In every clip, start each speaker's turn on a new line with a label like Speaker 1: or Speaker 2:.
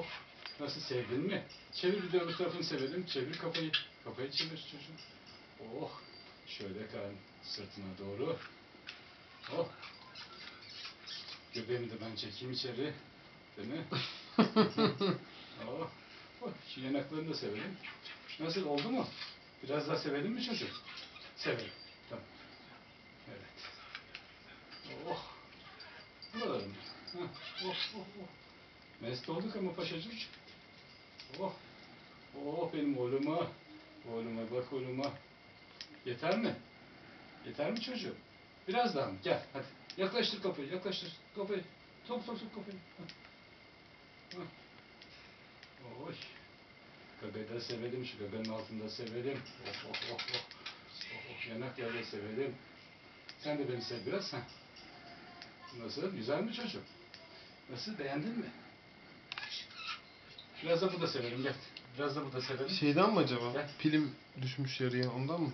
Speaker 1: Oh, nasıl sevdin mi? Çevir bir de öbür tarafını sevelim. Çevir kafayı. Kafayı çevir çocuğum. Oh, şöyle kan sırtına doğru. Oh. Göbeğimi de ben çekeyim içeri. Değil mi? oh. oh. Şu yanaklarını da sevelim. Nasıl oldu mu? Biraz daha sevelim mi çocuk? Sevelim. Tamam. Evet. Oh. Buralarım. Hah. Oh, oh, oh. Mest olduk ama paşacığım. Oh. Oh benim oğluma. Oğluma bak oğluma. Yeter mi? Yeter mi çocuğum? Biraz daha mı? Gel hadi. Yaklaştır kapıyı, yaklaştır kapıyı. Sok sok sok kapıyı. Hah. Hah. Oy. Göbeği de sevelim, şu göbeğin altında sevelim. Oh oh oh oh. Oh oh yanak yerde sevelim. Sen de beni sev biraz. Heh. Nasıl? Güzel mi çocuğum? Nasıl? Beğendin mi? Biraz da burada sevelim gel. Biraz da burada sevelim.
Speaker 2: Şeyden mi acaba?
Speaker 1: Gel.
Speaker 2: Pilim düşmüş yarıya ondan mı?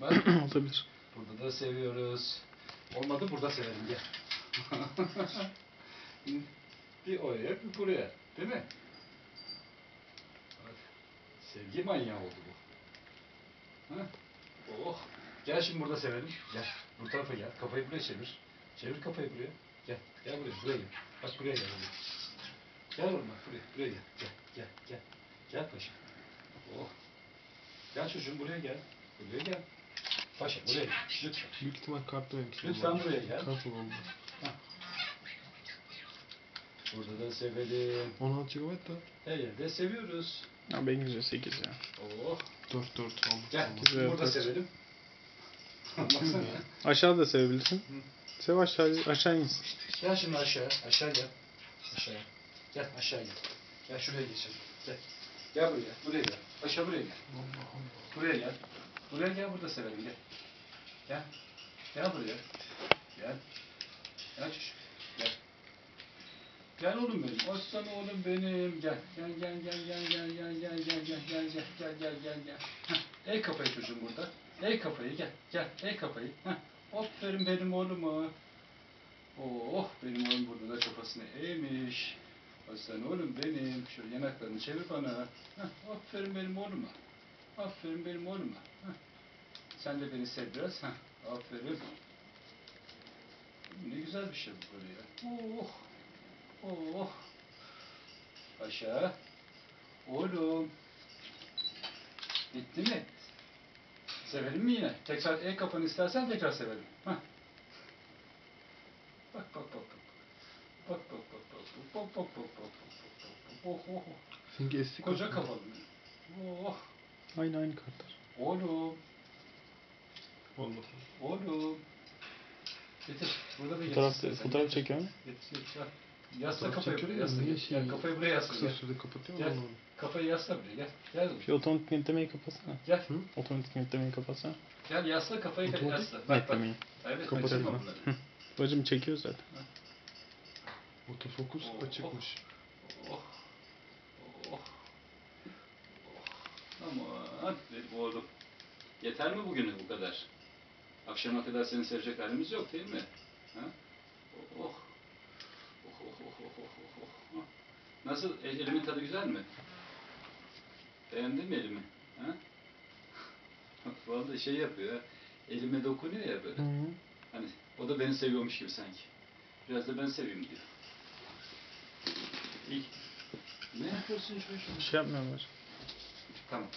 Speaker 1: Bak
Speaker 3: Olabilir.
Speaker 1: burada da seviyoruz. Olmadı burada sevelim gel. bir oraya bir buraya. Değil mi? Bak, Sevgi manyağı oldu bu. Ha? Oh. Gel şimdi burada sevelim. Gel. Bu tarafa gel. Kafayı buraya çevir. Çevir kafayı buraya. Gel. Gel buraya. Buraya gel. Bak buraya gel. Buraya. Gel oğlum bak buraya. Buraya gel. Gel. Gel. Gel. Gel paşa. Oh. Gel çocuğum buraya gel. Buraya gel. Paşa buraya gel. Lütfen.
Speaker 2: Büyük ihtimal kartlı benimki.
Speaker 1: Lütfen buraya gel.
Speaker 2: Kart bu.
Speaker 1: Burada da sevelim.
Speaker 2: 16 GB da.
Speaker 1: Her yerde seviyoruz.
Speaker 3: Ya ben güzel 8 ya.
Speaker 1: Oh.
Speaker 2: 4 4 aldık.
Speaker 1: Gel.
Speaker 3: Güzel,
Speaker 1: Burada
Speaker 3: evet.
Speaker 1: sevelim. Baksana.
Speaker 3: Aşağıda sevebilirsin.
Speaker 1: Hı.
Speaker 3: Sev aşağı, aşağı insin.
Speaker 1: Gel şimdi aşağı. Aşağı gel. Aşağı. Gel aşağı gel. Gel şuraya geçelim. Gel. Gel buraya. Buraya gel. Aşağı buraya gel. Buraya gel. Buraya gel burada sevelim gel. Gel. Gel buraya. Gel. Gel çocuğum. Gel. Gel oğlum benim. Aslan oğlum benim. Gel. Gel gel gel gel gel gel gel gel gel gel gel gel gel gel gel. Ey kafayı çocuğum burada. Ey kafayı gel. Gel. Ey kafayı. Heh. Aferin benim oğluma. Oh benim oğlum burada da kafasını eğmiş. Aslan oğlum benim. Şöyle yanaklarını çevir bana. Heh. Aferin benim oğluma. Aferin benim oğluma. Heh. Sen de beni sev biraz. Heh. Aferin. Ne güzel bir şey bu böyle ya. Oh. Oh. Aşağı. Oğlum. Bitti mi? Sevelim mi yine? Tekrar el kafanı istersen tekrar sevelim. Heh. Bak bak bak bak. Bak bak bak bak bak bak bak. Oh oh oh.
Speaker 2: Seninki eski
Speaker 1: Koca kafalı. Oh.
Speaker 3: Aynı aynı kartlar.
Speaker 1: Oğlum.
Speaker 2: Allah.
Speaker 1: Oğlum. Getir. Burada da getir.
Speaker 3: Fotoğraf,
Speaker 1: istersen.
Speaker 3: fotoğraf
Speaker 1: Getir.
Speaker 3: çekiyor mu?
Speaker 1: Getir, getir. Al. Yasla
Speaker 2: Fotoğraf
Speaker 1: kafayı
Speaker 2: çekiyorum
Speaker 1: buraya
Speaker 2: da
Speaker 1: yasla.
Speaker 2: niye
Speaker 1: Gel,
Speaker 2: şey-
Speaker 1: Gel kafayı buraya yasla.
Speaker 2: Kısa
Speaker 1: Gel.
Speaker 2: sürede kapatıyor
Speaker 1: Gel.
Speaker 2: mu onu?
Speaker 1: Kafayı yasla buraya gel. Gel.
Speaker 3: Şu otomatik netlemeyi kapatsana.
Speaker 1: Gel.
Speaker 2: Hı?
Speaker 3: Otomatik netlemeyi kapatsana.
Speaker 1: Gel yasla kafayı
Speaker 2: Otomatik
Speaker 1: yasla. Bak bak.
Speaker 3: Netlemeyi.
Speaker 1: Evet
Speaker 2: Kapat
Speaker 1: kaçırma
Speaker 2: elini.
Speaker 1: bunları.
Speaker 3: Bacım çekiyor zaten.
Speaker 2: Otofokus
Speaker 1: Oh,
Speaker 2: açıkmış.
Speaker 1: Oh. Oh. Oh. Aman benim oğlum. Yeter mi bugüne bu kadar? Akşama kadar seni sevecek halimiz yok değil mi? Ha? Oh. Oh. Oh, oh, oh, oh, oh, oh, oh. Nasıl? El- Elimin tadı güzel mi? Beğendin mi elimi? Ha? Vallahi şey yapıyor. Elime dokunuyor ya böyle. Hani o da beni seviyormuş gibi sanki. Biraz da ben seveyim diyor. İyi. Ne yapıyorsun çocuğum?
Speaker 3: Bir şey yapmıyorum bacım.
Speaker 1: Tamam.